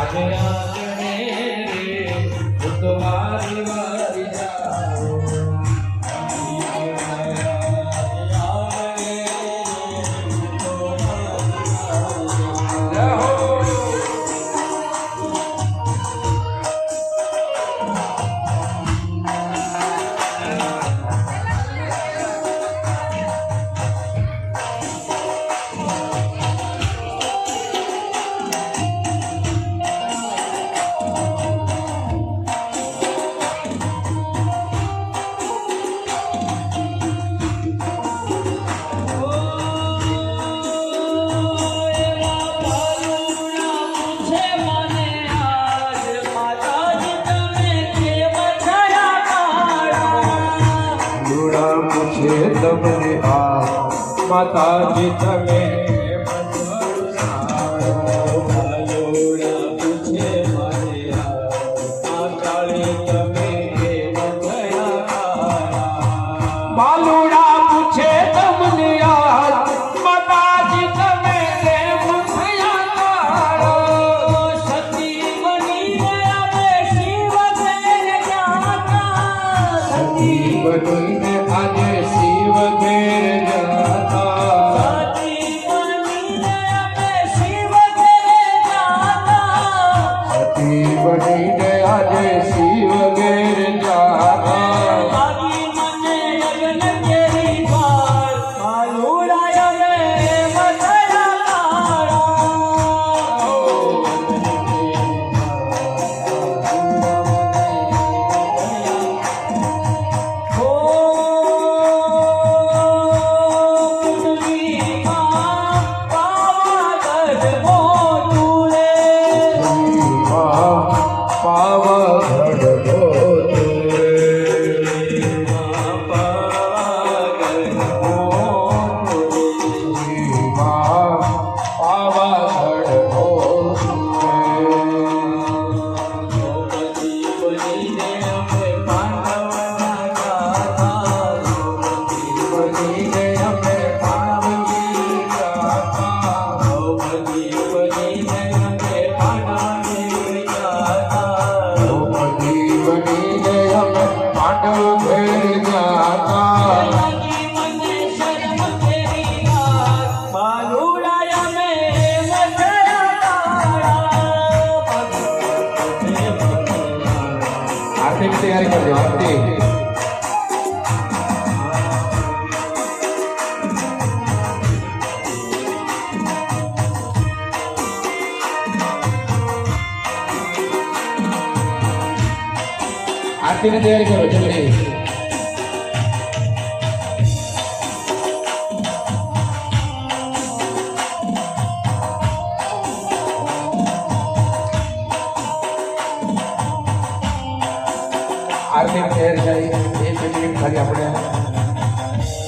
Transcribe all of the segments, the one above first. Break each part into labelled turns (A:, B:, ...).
A: अजया માતાજી તમે આરતીની તૈયારી કરજો આરતી આરતીની તૈયારી કરો જલ્દી આરતી જાય એક મિનિટ ખાલી આપણે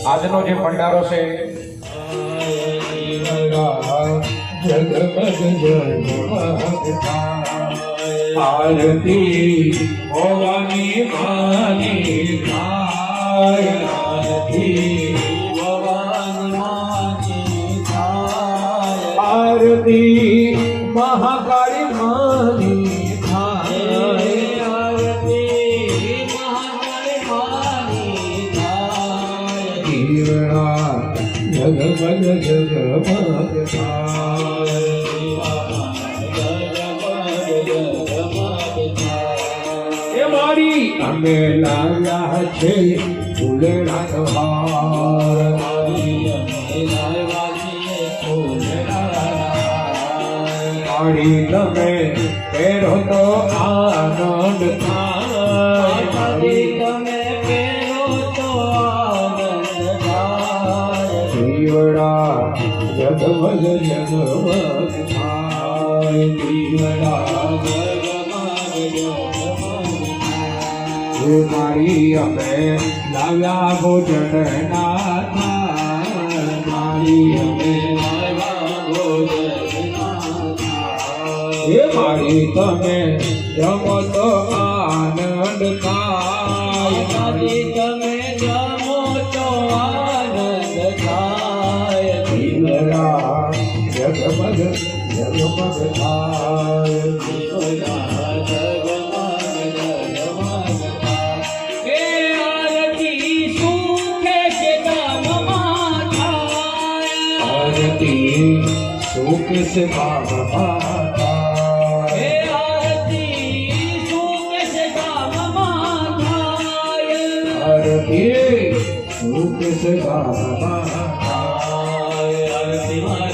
A: આજનો જે ભંડારો છે આરતી ભવાની માની આરતી જગમગ જગમગ એ મારી અમે લાવ્યા છે ફૂલેડાનો હાર મારી તમે પહેરો તો આનંદ થાય મારી અમે લાવ્યા ભોજન ના અમે હે મારી તમે જમો તો આનંદ થાય જીવડા જગમગ
B: જગમગ જગમગ થાય.
A: એ આરતી સુખે છે ગામમાં થાય.
B: આરતી સુખ સે બાબા
A: એ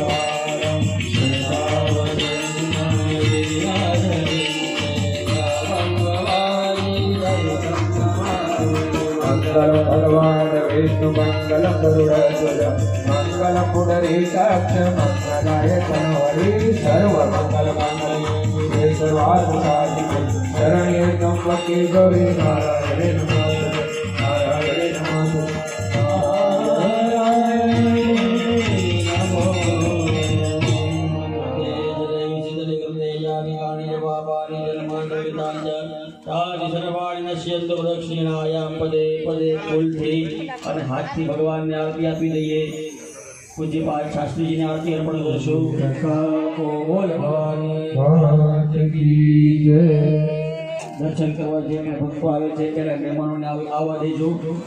B: મંગલ ગરુડધ્વજ મંગલ પુંડરીકાક્ષ મંગલાય કનવરી સર્વ મંગલ મંગલ શ્રી સર્વાર્થ સાધિકે
A: દક્ષિણાયામ પદે પદે ફૂલથી અને હાથથી ભગવાનને આરતી આપી દઈએ. શાસ્ત્રીજીને આરતી અર્પણ કરશું. બોલ
B: જય
A: દર્શન કરવા જે ભક્તો આવે છે, ત્યારે મહેમાનોને આવ- આવવા દેજો.